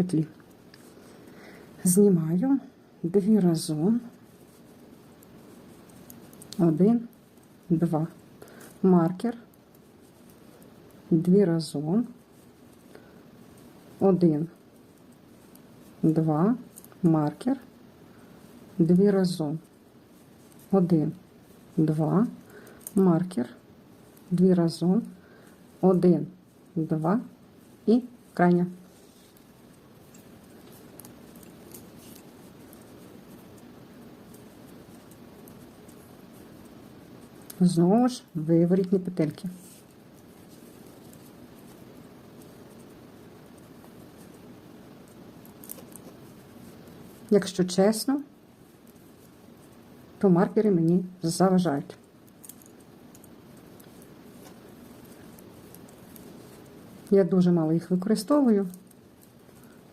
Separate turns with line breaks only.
петлі. Знімаю дві разом. Один, два. Маркер. Дві разом. Один, два. Маркер. Дві разом. Один, два. Маркер. Дві разом. Один, два. І крайня. Знову ж виворітні петельки. Якщо чесно, то маркери мені заважають. Я дуже мало їх використовую.